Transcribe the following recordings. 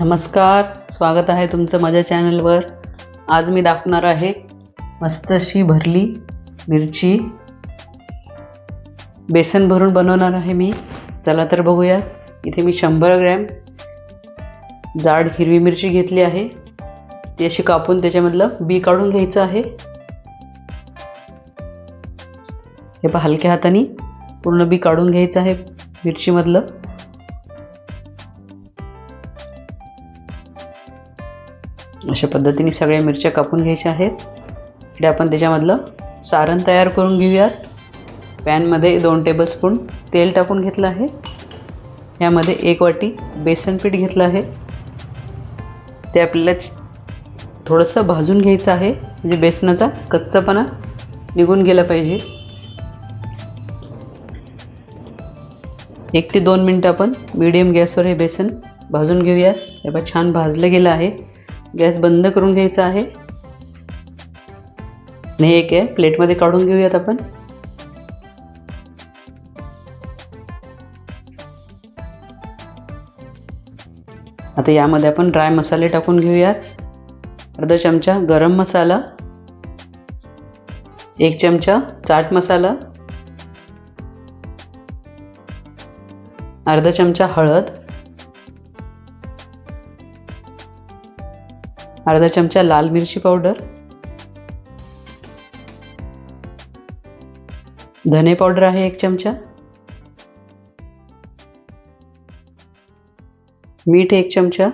नमस्कार स्वागत आहे तुमचं माझ्या चॅनलवर. आज मी दाखवणार आहे मस्त अशी भरली मिरची. बेसन भरून बनवणार आहे मी. चला तर बघूया. इथे मी शंभर ग्रॅम जाड हिरवी मिरची घेतली आहे. ती अशी कापून त्याच्यामधलं बी काढून घ्यायचं आहे. हे पहा हलक्या हाताने पूर्ण बी काढून घ्यायचं आहे मिरचीमधलं. अशा पद्धतीने सगळ्या मिरच्या कापून घ्यायच्या आहेत. इकडे आपण त्याच्यामधलं सारण तयार करून घेऊयात. पॅनमध्ये दोन टेबलस्पून तेल टाकून घेतलं आहे. यामध्ये एक वाटी बेसन पीठ घेतलं आहे. ते आपल्याला थोडंसं भाजून घ्यायचं आहे. म्हणजे बेसनाचा कच्चापणा निघून गेला पाहिजे. एक ते दोन मिनटं आपण मीडियम गॅसवर हे बेसन भाजून घेऊयात. हे छान भाजलं गेलं आहे. गॅस बंद करून घ्यायचा आहे. आणि एक आहे प्लेटमध्ये काढून घेऊयात आपण. आता यामध्ये आपण ड्राय मसाले टाकून घेऊयात. अर्धा चमचा गरम मसाला एक चमचा चाट मसाला अर्धा चमचा हळद अर्धा चमचा लाल मिरची पावडर धने पावडर आहे एक चमचा मीठ एक चमचा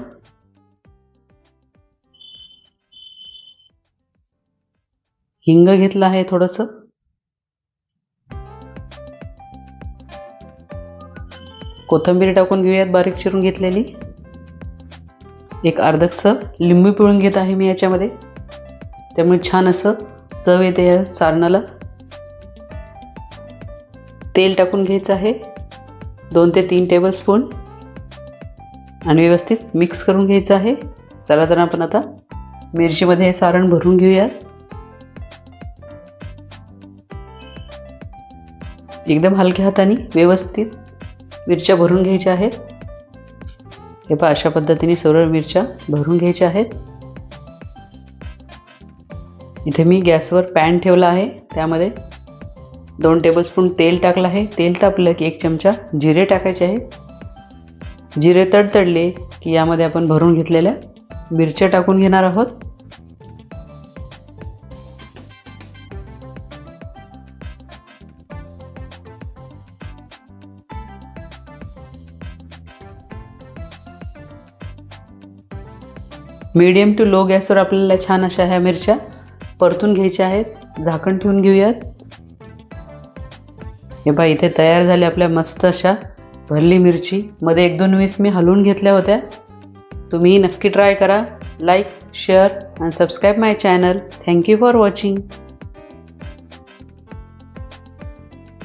हिंग घेतलं आहे थोडंसं कोथंबीर टाकून घेऊयात बारीक चिरून घेतलेली. एक अर्धकसं लिंबू पिळून घेत आहे मी याच्यामध्ये. त्यामुळे छान असं चव येते या सारणाला. तेल टाकून घ्यायचं आहे. दोन ते तीन टेबलस्पून आणि व्यवस्थित मिक्स करून घ्यायचं आहे. चला तर आपण आता मिरचीमध्ये हे सारण भरून घेऊयात एकदम हलक्या हाताने व्यवस्थित मिरच्या भरून घ्यायच्या आहेत. हे पहा अशा पद्धतीने सरळ मिरच्या भरून घ्यायच्या आहेत. इथे मी गॅसवर पॅन ठेवला आहे. त्यामध्ये दोन टेबलस्पून तेल टाकलं आहे. तेल तापलं की एक चमचा जिरे टाकायचे आहेत. जिरे तडतडले की यामध्ये आपण भरून घेतलेल्या मिरच्या टाकून घेणार आहोत. मीडियम टू लो गॅसवर आपल्याला छान अशा ह्या मिरच्या परतून घ्यायच्या आहेत. झाकण ठेवून घेऊयात. हे पहा इथे तयार झाल्या आपल्या मस्त अशा भरली मिरची. मध्ये एक दोन वीस मी हलवून घेतल्या होत्या. तुम्ही नक्की ट्राय करा. Like share and subscribe my channel thank you for watching